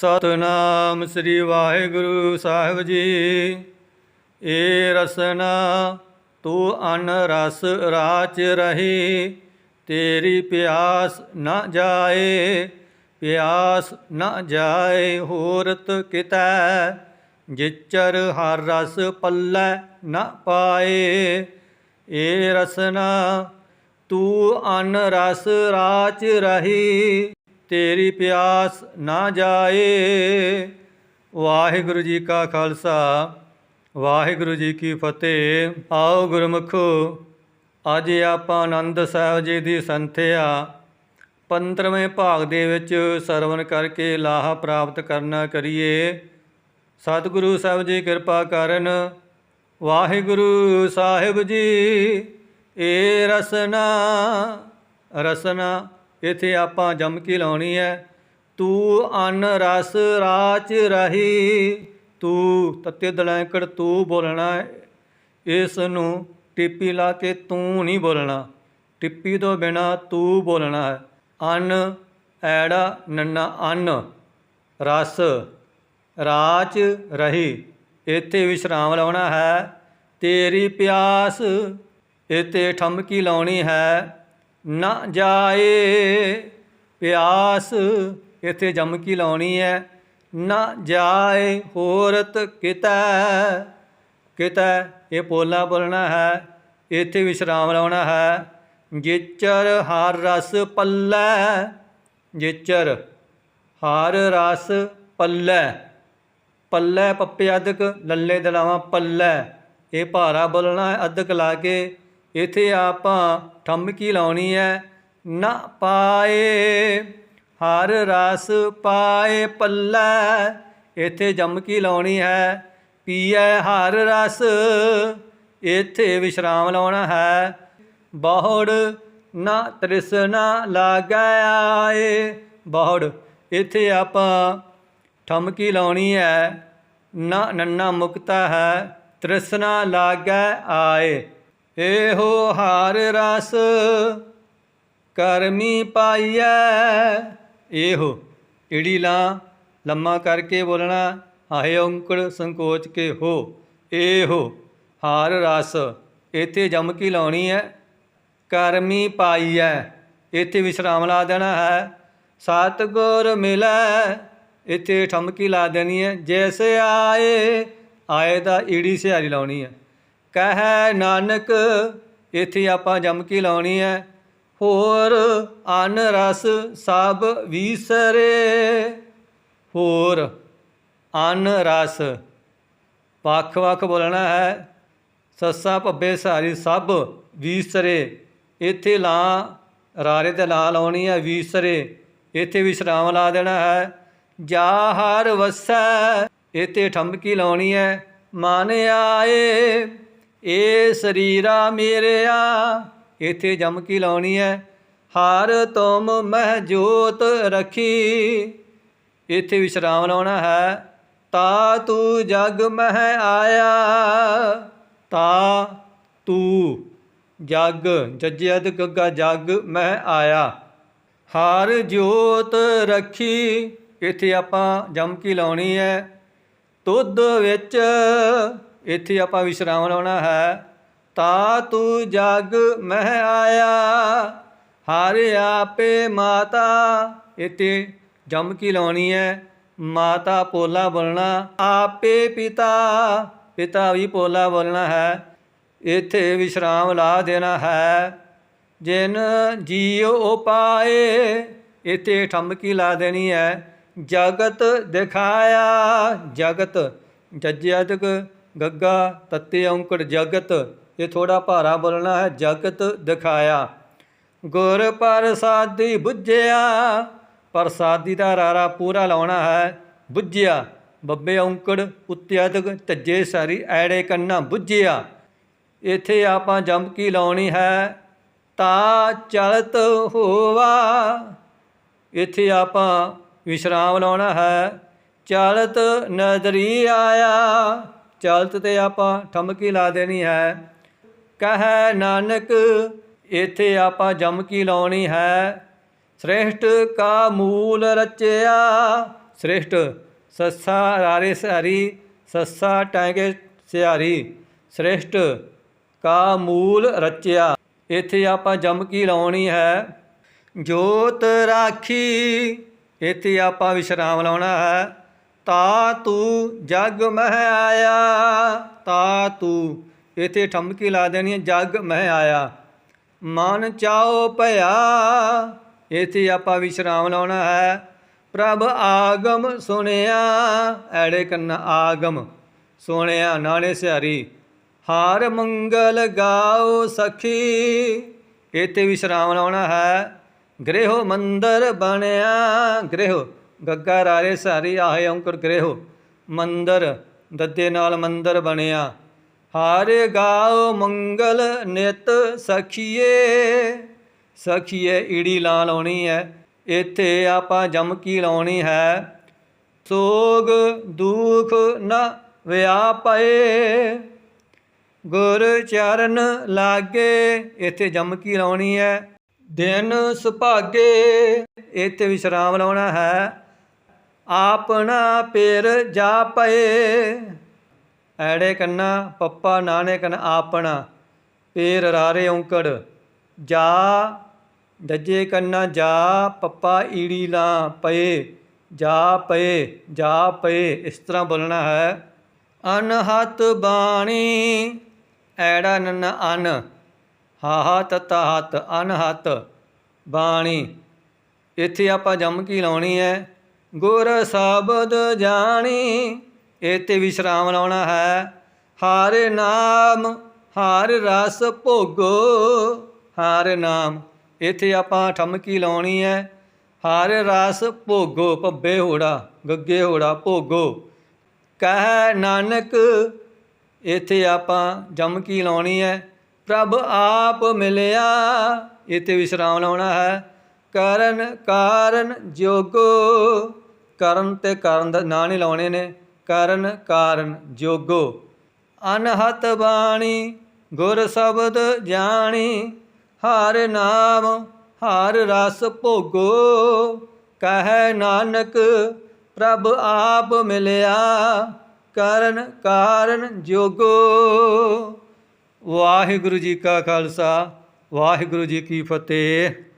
ਸਤਨਾਮ ਸ੍ਰੀ ਵਾਹਿਗੁਰੂ ਸਾਹਿਬ ਜੀ। ਏ ਰਸਨਾ, ਤੂੰ ਅਨ ਰਸ ਰਾਚ ਰਹੀ, ਤੇਰੀ ਪਿਆਸ ਨਾ ਜਾਏ, ਪਿਆਸ ਨਾ ਜਾਏ ਹੋਰਤ ਕਿਤੈ, ਜਿਚਰ ਹਰ ਰਸ ਪੱਲੇ ਨਾ ਪਾਏ। ਏ ਰਸਨਾ, ਤੂੰ ਅਨ ਰਸ ਰਾਚ ਰਹੀ। ਤੇਰੀ ਪਿਆਸ ਨਾ ਜਾਏ। ਵਾਹਿਗੁਰੂ ਜੀ ਕਾ ਖਾਲਸਾ, ਵਾਹਿਗੁਰੂ ਜੀ ਕੀ ਫਤਿਹ। ਆਓ ਗੁਰਮੁਖੋ, ਅੱਜ ਆਪਾਂ ਆਨੰਦ ਸਾਹਿਬ ਜੀ ਦੀ ਸੰਥਿਆ 15ਵੇਂ ਭਾਗ ਦੇ ਵਿੱਚ ਸਰਵਨ ਕਰਕੇ ਲਾਹਾ ਪ੍ਰਾਪਤ ਕਰਨਾ ਕਰੀਏ। ਸਤਿਗੁਰੂ ਸਾਹਿਬ ਜੀ ਕਿਰਪਾ ਕਰਨ, ਵਾਹਿਗੁਰੂ ਸਾਹਿਬ ਜੀ ਏ ਰਸਨਾ ਰਸਨਾ ਇਥੇ ਆਪਾਂ ਜਮ ਕੇ ਲਾਉਣੀ ਹੈ। ਤੂੰ ਅਨ ਰਸ ਰਾਚ ਰਹੀ, ਤੂੰ ਤੱਤੇ ਦਲੈਂਕੜ ਤੂੰ ਬੋਲਣਾ ਇਸ ਨੂੰ ਟਿੱਪੀ ਲਾ ਕੇ ਤੂੰ ਨਹੀਂ ਬੋਲਣਾ। ਟਿੱਪੀ ਤੋਂ ਬਿਨਾ ਤੂੰ ਬੋਲਣਾ ਹੈ। ਅਨ ਐੜਾ ਨੰਨਾ ਅਨ ਰਸ ਰਾਚ ਰਹੀ, ਇੱਥੇ ਵਿਸ਼ਰਾਮ ਲਾਉਣਾ ਹੈ। ਤੇਰੀ ਪਿਆਸ ਇੱਥੇ ਠਮਕੀ ਲਾਉਣੀ ਹੈ। ਨਾ ਜਾਏ। ਪਿਆਸ ਇੱਥੇ ਜਮਕੀ ਲਾਉਣੀ ਹੈ ਨਾ ਜਾਏ ਹੋਰਤ ਕਿਤੈ? ਕਿਤੈ? ਇਹ ਪੋਲਾ ਬੋਲਣਾ ਹੈ, ਇੱਥੇ ਵਿਸ਼ਰਾਮ ਲਾਉਣਾ ਹੈ। ਜਿਚਰ ਹਰ ਰਸ ਪੱਲੈ, ਜਿਚਰ ਹਰ ਰਸ ਪੱਲੇ। ਪੱਲੈ ਪੱਪੇ ਅਦਕ, ਲੱਲੇ ਦਲਾਵਾਂ ਪੱਲੈ। ਇਹ ਭਾਰਾ ਬੋਲਣਾ ਹੈ, ਅਦਕ ਲਾ ਕੇ ਇਥੇ ਆਪਾਂ ਠਮਕੀ ਲਾਉਣੀ ਹੈ ਨਾ ਪਾਏ, ਹਰ ਰਸ ਪਾਏ ਪੱਲਾ। ਇਥੇ ਜਮਕੀ ਲਾਉਣੀ ਹੈ ਪੀਏ ਹਰ ਰਸ, ਇਥੇ ਵਿਸ਼ਰਾਮ ਲਾਉਣਾ ਹੈ। ਬਹੁੜ ਨਾ ਤ੍ਰਿਸ਼ਨਾ ਲਾਗੈ ਆਏ। ਬਹੁੜ, ਇਥੇ ਆਪਾਂ ਠਮਕੀ ਲਾਉਣੀ ਹੈ ਨਾ ਨੰਨਾ ਮੁਕਤਾ ਹੈ, ਤ੍ਰਿਸ਼ਨਾ ਲਾਗੈ ਆਏ। ਇਹੋ ਹਾਰ ਰਸ ਕਰਮੀ ਪਾਈਐ। ਇਹੋ ਈੜੀ ਲਾ ਲੰਮਾ ਕਰਕੇ ਬੋਲਣਾ ਹਾਏ ਔਂਕੜ ਸੰਕੋਚ ਕੇ ਹੋ ਇਹੋ ਹਾਰ ਰਸ ਇੱਥੇ ਜਮ ਕੀ ਲਾਉਣੀ ਹੈ ਕਰਮੀ ਪਾਈਐ। ਇੱਥੇ ਵਿਸ਼ਰਾਮ ਲਾ ਦੇਣਾ ਹੈ। ਸਤਿਗੁਰ ਮਿਲੈ। ਇੱਥੇ ਠਮਕੀ ਲਾ ਦੇਣੀ ਹੈ ਜੈਸੇ ਆਏ ਆਏ ਦਾ ਈੜੀ ਸਿਹਾਰੀ ਲਾਉਣੀ ਹੈ ਕਹਿ ਨਾਨਕ, ਇੱਥੇ ਆਪਾਂ ਜਮਕੀ ਲਾਉਣੀ ਹੈ। ਹੋਰ ਅਨ ਰਸ ਸਭ ਵੀਸਰੇ। ਹੋਰ ਅਨ ਰਸ ਵੱਖ ਵੱਖ ਬੋਲਣਾ ਹੈ। ਸੱਸਾ ਭੱਬੇ ਸਾਰੀ ਸਭ ਵੀਸਰੇ। ਇੱਥੇ ਲਾ ਰਾਰੇ ਤੇ ਲਾ ਲਾਉਣੀ ਹੈ ਵੀਸਰੇ। ਇੱਥੇ ਵਿਸ਼ਰਾਮ ਲਾ ਦੇਣਾ ਹੈ। ਜਾ ਹਰ ਵਸੈ, ਇੱਥੇ ਠਮਕੀ ਲਾਉਣੀ ਹੈ। ਮਨ ਆਏ ਏ ਸਰੀਰਾ ਮੇਰਿਆ, ਇੱਥੇ ਜਮਕੀ ਲਾਉਣੀ ਹੈ ਹਰ ਤੁਮ ਮਹਿ ਜੋਤ ਰਖੀ। ਇੱਥੇ ਵਿਸ਼ਰਾਮ ਲਾਉਣਾ ਹੈ, ਤਾ ਤੂੰ ਜਗ ਮਹਿ ਆਇਆ। ਤਾ ਤੂੰ ਜਗ ਜਜਿਅਦ ਗੱਗਾ ਜਗ ਮਹਿ ਆਇਆ। ਹਰ ਜੋਤ ਰੱਖੀ, ਇੱਥੇ ਆਪਾਂ ਜਮਕੀ ਲਾਉਣੀ ਹੈ ਤੁਧ ਵਿੱਚ ਇੱਥੇ ਆਪਾਂ ਵਿਸ਼ਰਾਮ ਲਾਉਣਾ ਹੈ। ਤਾ ਤੂੰ ਜਗ ਮਹਿ ਆਇਆ, ਹਰ ਆਪੇ ਮਾਤਾ। ਇੱਥੇ ਜਮਕੀ ਲਾਉਣੀ ਹੈ? ਮਾਤਾ ਪੋਲਾ ਬੋਲਣਾ, ਆਪੇ ਪਿਤਾ। ਪਿਤਾ ਵੀ ਪੋਲਾ ਬੋਲਣਾ ਹੈ। ਇੱਥੇ ਵਿਸ਼ਰਾਮ ਲਾ ਦੇਣਾ ਹੈ। ਜਿਨ ਜੀਉ ਉਪਾਏ, ਇੱਥੇ ਠਮਕੀ ਲਾ ਦੇਣੀ ਹੈ? ਜਗਤ ਦਿਖਾਇਆ, ਜਗਤ ਜਜਿਆਦਕ ਗੱਗਾ, ਤੱਤੇ ਔਂਕੜ ਜਗਤ, ਇਹ ਥੋੜਾ ਭਾਰਾ ਬੋਲਣਾ ਹੈ, ਜਗਤ ਦਿਖਾਇਆ। ਗੁਰ ਪ੍ਰਸਾਦੀ ਬੁੱਝਿਆ, ਪ੍ਰਸਾਦੀ ਦਾ ਰਾਰਾ ਪੂਰਾ ਲਾਉਣਾ ਹੈ, ਬੁੱਝਿਆ। ਬੱਬੇ ਔਂਕੜ ਉੱਤੇ ਅਦਕ ਤੱਜੇ ਸਾਰੀ, ਐੜੇ ਕੰਨਾ ਬੁੱਝਿਆ। ਇੱਥੇ ਆਪਾਂ ਜਮਕੀ ਲਾਉਣੀ ਹੈ? ਤਾ ਚਲਤ ਹੋਵਾ। ਇੱਥੇ ਆਪਾਂ ਵਿਸ਼ਰਾਮ ਲਾਉਣਾ ਹੈ, ਚਲਤ ਨਦਰੀ ਆਇਆ। ਚਲਤ ਤੇ ਆਪਾਂ ਠਮਕੀ ਲਾ ਦੇਣੀ ਹੈ। ਕਹੈ ਨਾਨਕ, ਇੱਥੇ ਆਪਾਂ ਜਮਕੀ ਲਾਉਣੀ ਹੈ। ਸ੍ਰੇਸ਼ਟ ਕਾ ਮੂਲ ਰਚਿਆ, ਸ੍ਰੇਸ਼ਟ ਸੱਸਾ ਰਾਰੇ ਸਿਹਾਰੀ, ਸੱਸਾ ਟਾਂਗੇ ਸਿਹਾਰੀ, ਸ੍ਰੇਸ਼ਟ ਕਾ ਮੂਲ ਰਚਿਆ, ਇੱਥੇ ਆਪਾਂ ਜਮਕੀ ਲਾਉਣੀ ਹੈ। ਜੋਤ ਰਾਖੀ, ਇੱਥੇ ਆਪਾਂ ਵਿਸ਼ਰਾਮ ਲਾਉਣਾ ਹੈ। ਤਾ ਤੂੰ ਜਗ ਮਹਿ ਆਇਆ। ਤਾ ਤੂੰ, ਇੱਥੇ ਠਮਕੀ ਲਾ ਦੇਣੀ ਹੈ, ਜਗ ਮਹਿ ਆਇਆ। ਮਨ ਚਾਓ ਭਇਆ, ਇੱਥੇ ਆਪਾਂ ਵਿਸ਼ਰਾਮ ਲਾਉਣਾ ਹੈ। ਪ੍ਰਭ ਆਗਮ ਸੁਣਿਆ, ਐੜੇ ਕੰਨ ਆਗਮ ਸੁਣਿਆ ਨਾਲੇ ਸਿਹਾਰੀ। ਹਾਰ ਮੰਗਲ ਗਾਓ ਸਖੀ, ਇੱਥੇ ਵਿਸ਼ਰਾਮ ਲਾਉਣਾ ਹੈ। ਗ੍ਰਹਿ ਮੰਦਰ ਬਣਿਆ ਗ੍ਰਹਿ ਗੱਗਾ ਰਾਰੇ ਸਾਰੀ ਆਹੇ ਔਂਕਰ ਗ੍ਰਹਿ ਮੰਦਰ ਦੱਦੇ ਨਾਲ ਮੰਦਰ ਬਣਿਆ। ਹਾਰੇ ਗਾਓ ਮੰਗਲ ਨਿਤ ਸਖੀਏ ਸਖੀਏ ਈੜੀ ਲਾ ਲਾਉਣੀ ਹੈ ਇੱਥੇ ਆਪਾਂ ਜਮਕੀ ਲਾਉਣੀ ਹੈ। ਸੋਗ ਦੁਖ ਨ ਵਿਆਪਏ ਗੁਰ ਚਰਨ ਲਾਗੇ ਇੱਥੇ ਜਮਕੀ ਲਾਉਣੀ ਹੈ ਦਿਨ ਸੁਭਾਗੇ ਇੱਥੇ ਵਿਸ਼ਰਾਮ ਲਾਉਣਾ ਹੈ। ਆਪਣਾ ਪੇਰ ਜਾ ਪਏ। ਐੜੇ ਕੰਨਾ ਪੱਪਾ ਨਾਨੇ ਕੰਨ ਆਪਣਾ। ਪੇਰ ਰਾਰੇ ਔਂਕੜ ਜਾ। ਦੱਜੇ ਕੰਨਾ ਜਾ ਪੱਪਾ ਈੜੀ ਲਾ ਪਏ। ਜਾ ਪਏ ਜਾ ਪਏ, ਇਸ ਤਰ੍ਹਾਂ ਬੋਲਣਾ ਹੈ। ਅਨਹਤ ਬਾਣੀ, ਐੜਾ ਨਨ ਅਨ। ਹਾਹਾ ਤਤਾ ਹਤ ਅਨਹਤ ਬਾਣੀ। ਇੱਥੇ ਆਪਾਂ ਜਮ ਕੀ ਲਾਉਣੀ ਹੈ? ਗੁਰ ਸ਼ਬਦ ਜਾਣੀ, ਇੱਥੇ ਵਿਸ਼ਰਾਮ ਲਾਉਣਾ ਹੈ। ਹਰ ਨਾਮ, ਹਾਰ ਰਸ ਭੋਗੋ, ਹਰ ਨਾਮ। ਇੱਥੇ ਆਪਾਂ ਠਮਕੀ ਲਾਉਣੀ ਹੈ। ਹਰ ਰਸ ਭੋਗੋ, ਭੱਬੇ ਹੋੜਾ, ਗੱਗੇ ਹੋੜਾ ਭੋਗੋ। ਕਹਿ ਨਾਨਕ, ਇੱਥੇ ਆਪਾਂ ਜਮਕੀ ਲਾਉਣੀ ਹੈ। ਪ੍ਰਭ ਆਪ ਮਿਲਿਆ, ਇੱਥੇ ਵਿਸ਼ਰਾਮ ਲਾਉਣਾ ਹੈ। ਕਰਨ ਕਾਰਨ ਜੋਗੋ ਕਰਨ ਤੇ ਕਾਰਨ ਦਾ ਨਾਂ ਨਹੀਂ ਲਾਉਣੇ ਨੇ। ਕਰਨ, ਕਾਰਨ, ਜੋਗੋ। ਅਨਹਤ ਬਾਣੀ, ਗੁਰ ਸ਼ਬਦ ਜਾਣੀ। ਹਰ ਨਾਮ, ਹਰ ਰਸ ਭੋਗੋ। ਕਹੈ ਨਾਨਕ, ਪ੍ਰਭ ਆਪ ਮਿਲਿਆ। ਕਰਨ, ਕਾਰਨ, ਜੋਗੋ। ਵਾਹਿਗੁਰੂ ਜੀ ਕਾ ਖਾਲਸਾ, ਵਾਹਿਗੁਰੂ ਜੀ ਕੀ ਫਤਿਹ।